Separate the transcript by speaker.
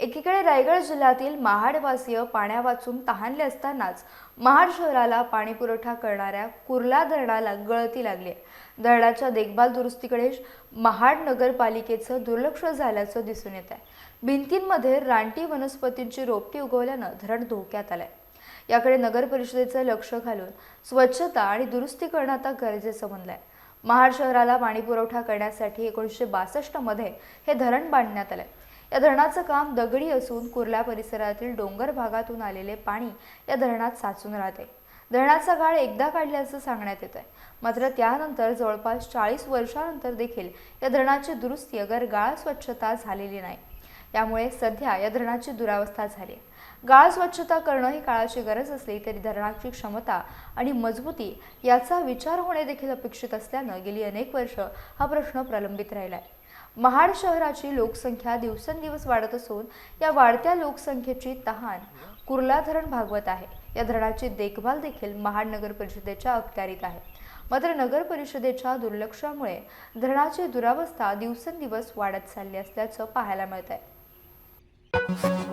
Speaker 1: एकीकडे रायगड जिल्ह्यातील महाडवासीय पाण्या वाचून तहानले असतानाच महाड शहराला पाणी पुरवठा करणाऱ्या कुर्ला धरणाला गळती लागली. आहे. धरणाच्या देखभाल दुरुस्तीकडे महाड नगरपालिकेचं दुर्लक्ष झाल्याचं दिसून येत आहे भिंतींमध्ये रानटी वनस्पतींची रोपटी उगवल्यानं धरण धोक्यात आलंय. याकडे नगर परिषदेचं लक्ष घालून स्वच्छता आणि दुरुस्ती करणं आता गरजेचं बनलंय. महाड शहराला पाणी पुरवठा करण्यासाठी एकोणीसशे बासष्टमध्ये हे धरण बांधण्यात आलंय. या धरणाचं काम दगडी असून कुर्ला परिसरातील डोंगर भागातून आलेले पाणी या धरणात साचून राहते. धरणाचा गाळ एकदा काढल्याचं सांगण्यात येत आहे मात्र त्यानंतर जवळपास चाळीस वर्षानंतर देखील या धरणाची दुरुस्ती अगर गाळ स्वच्छता झालेली नाही. यामुळे सध्या या धरणाची दुरावस्था झाली गाळ स्वच्छता करणं ही काळाची गरज असली तरी धरणाची क्षमता आणि मजबूती याचा विचार होणे देखील अपेक्षित असल्यानं गेली अनेक वर्ष हा प्रश्न प्रलंबित राहिला आहे महाड शहराची लोकसंख्या दिवसेंदिवस वाढत असून या वाढत्या लोकसंख्येची तहान कुर्ला धरण भागवत आहे. या धरणाची देखभाल देखील महाड नगर परिषदेच्या अखत्यारीत आहे. मात्र नगर परिषदेच्या दुर्लक्षामुळे धरणाची दुरावस्था दिवसेंदिवस वाढत चालली असल्याचं पाहायला मिळत आहे Thank you.